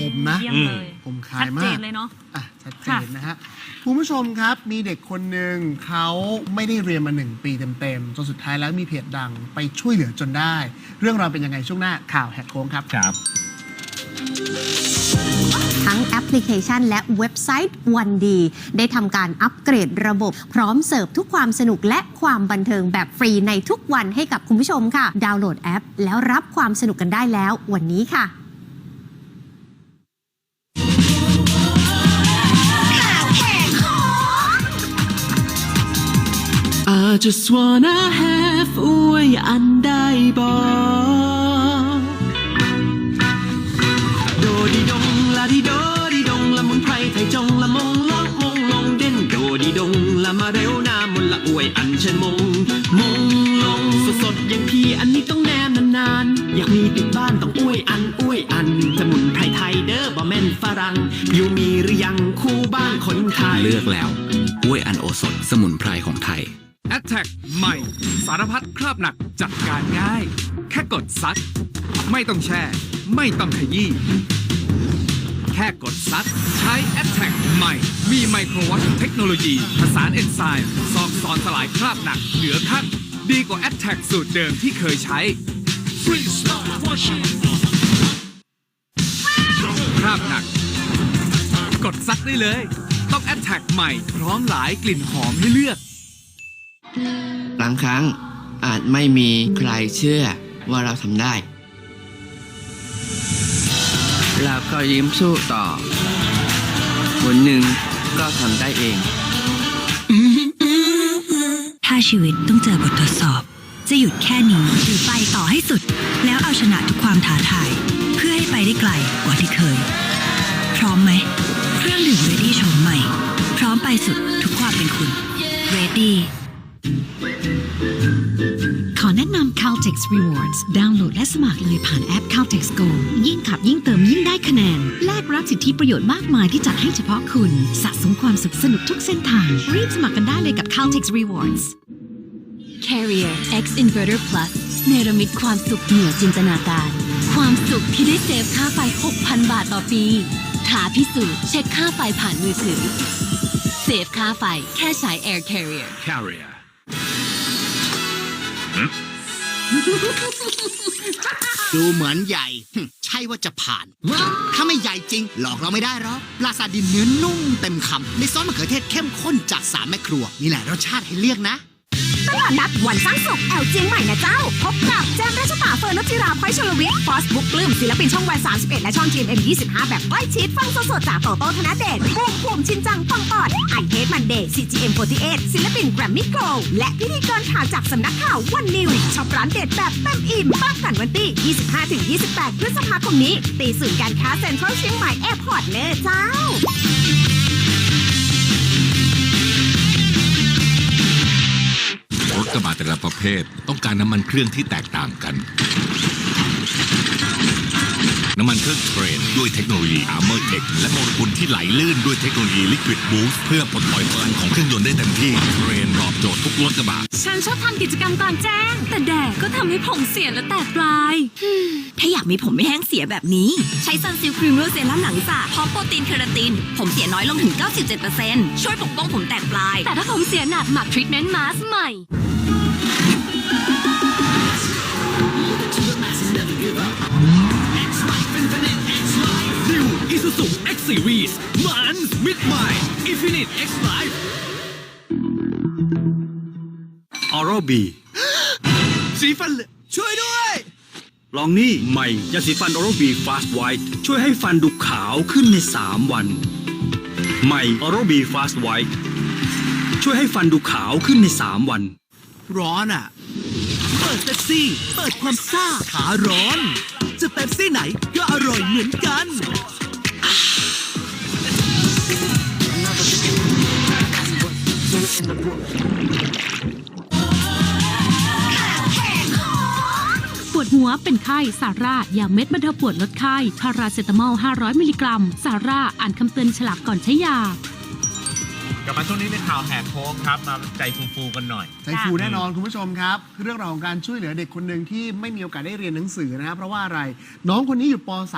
ผมนะ เยี่ยมเลยผมคลาชัยดมาเจกนเลยเนาะ อะชัดเจนนะฮะคุณผู้ชมครับมีเด็กคนหนึ่งเขาไม่ได้เรียนมาหนึ่งปีเต็มๆจนสุดท้ายแล้วมีเพจดังไปช่วยเหลือจนได้ เรื่องราวเป็นยังไงช่วงหน้าข่าวแหกโค้งครับ ครับ ทั้งแอปพลิเคชันและเว็บไซต์วันดี ได้ทำการอัปเกรดระบบ พร้อมเสิร์ฟทุกความสนุกและความบันเทิงแบบฟรีในทุกวันให้กับคุณผู้ชมค่ะ ดาวน์โหลดแอป แล้วรับความสนุกกันได้แล้ววันนี้ค่ะ I just wanna have อวยอันได้บอกโดดีดงลาดีโดดีดงละมุนไพรไทยจงละมงลอกมงลงเด่นโดดีดงละมาเร็วหน้ามนละอวยอันเชิญมง มงลงสดสดอย่างพี่อันนี้ต้องแนมนานๆ อยากมีติดบ้านต้องอวยอันอวยอันสมุนไพรไทยเด้อบ่แม่นฝรั่งอยู่มีหรือยังคู่บ้านคนไทยเลือกแล้วอ้วยอันโอสถสมุนไพรของไทย a t t a c k ใหม่ สารพัดคราบหนักจัดการง่าย แค่กดซัด ไม่ต้องแช่ ไม่ต้องขยี้ แค่กดซัด ใช้ a t t a c k ใหม่ มีไมโครวัชเทคโนโลยีผสานเอนไซม์ซอกซอนสลายคราบหนักเหลือขั้นดีกว่า a t t a c k สูตรเดิมที่เคยใช้คราบหนัก กดซัดได้เลย ต้อง a t t a c k ใหม่ พร้อมหลายกลิ่นหอมให้เลือก บางครั้งอาจไม่มีใครเชื่อว่าเราทำได้ เราก็ยิ้มสู้ต่อ วันหนึ่งก็ทำได้เอง ถ้าชีวิตต้องเจอบททดสอบ จะหยุดแค่นี้หรือไปต่อให้สุด แล้วเอาชนะทุกความท้าทาย เพื่อให้ไปได้ไกลกว่าที่เคย พร้อมไหม เครื่องดื่ม Ready โฉมใหม่ พร้อมไปสุดทุกความเป็นคุณ Ready Caltex Rewards ดาวน์โหลดและสมัครเลยผ่านแอป Caltex Go ยิ่งขับยิ่งเติมยิ่งได้คะแนน แลกรับสิทธิประโยชน์มากมายที่จัดให้เฉพาะคุณ สะสมความสุขสนุกทุกเส้นทาง รีบสมัครกันได้เลยกับ Caltex Rewards Carrier X Inverter Plus เนรมิตความสุขเหนือจินตนาการ ความสุขที่ได้เซฟค่าไฟ 6,000 บาทต่อปีท้าพิสูจน์เช็คค่าไฟผ่านมือถือ เซฟค่าไฟแค่ใช้ Air Carrier Carrier ดูเหมือนใหญ่ ใช่ว่าจะผ่าน ถ้าไม่ใหญ่จริง หลอกเราไม่ได้หรอกปลาซาดินเนื้อนุ่มเต็มคำในซอสมะเขือเทศเข้มข้นจากสามแม่ครัว นี่แหละรสชาติให้เลือกนะ นัดวันสร้างสุขแอลเจียงใหม่นะเจ้า พบกับแจมราชตาเฟิร์นนจิราพอยชลวิทย์ฟอสบุ๊กปลื้มศิลปินช่องวัน 31 และช่อง GMM 25 แบบใกล้ชิดฟังสดๆจากโตโต้ธนเดชบูมิภูมิชินจังปังปอดไอเทสมันเดย์ CGM 48 ศิลปินแกรมมี่โกลและพิธีกรข่าวจากสำนักข่าววันนิวช็อปร้านเด็ดแบบเต็มอิ่มบ้ากันวันที่ 25-28 พฤษภาคมนี้ตีศูนย์การค้าเซ็นทรัลเชียงใหม่แอร์พอร์ตเนอร์เจ้า กระบะแต่ละประเภท ต้องการน้ำมันเครื่องที่แตกต่างกัน น้ำมันเครื่องเทรนด้วยเทคโนโลยี Armor Tech และโมเลกุลที่ไหลลื่นด้วยเทคโนโลยี Liquid Boost เพื่อปลดปล่อยพลังของเครื่องยนต์ได้เต็มที่เทรนตอบโจทย์ทุกรถกระบะ ฉันชอบทำกิจกรรมกลางแจ้ง แต่แดดก็ทำให้ผมเสียและแตกปลาย ถ้าอยากมีผมไม่แห้งเสียแบบนี้ ใช้ซันซิลครีมเมอร์เซรั่มหนังสระพร้อมโปรตีนเคราติน ผมเสียน้อยลงถึง 97%ช่วยปกป้องผมแตกปลาย แต่ถ้าผมเสียหนักหมักทรีทเมนต์มาสใหม่ Isuzu X Series มันมิดใหม่ Infinite X Life Oral B สีฟันเหลืองช่วยด้วย ลองนี่ใหม่ยาสีฟัน Oral B Fast White ช่วยให้ฟันดูขาวขึ้นใน 3 วัน ใหม่ Oral B Fast White ช่วยให้ฟันดูขาวขึ้นใน 3 วัน ร้อนอะ เปิดเป๊ปซี่ เปิดความซ่าขาร้อน จะเป๊ปซี่ไหนก็อร่อยเหมือนกัน วดหัวเป็นไข้ซาร่ายาเม็ดบรรเทาปวดลดไข้พาราเซตามอล 500 มิลลิกรัมซาร่าอ่านคำเตือนฉลากก่อนใช้ยากลับมาช่วงนี้ในข่าวแหกโค้งครับ มาใจฟูๆกันหน่อย ใจฟูแน่นอนคุณผู้ชมครับ เรื่องราวของการช่วยเหลือเด็กคนหนึ่งที่ไม่มีโอกาสได้เรียนหนังสือนะครับเพราะว่าอะไร น้องคนนี้อยู่ป .3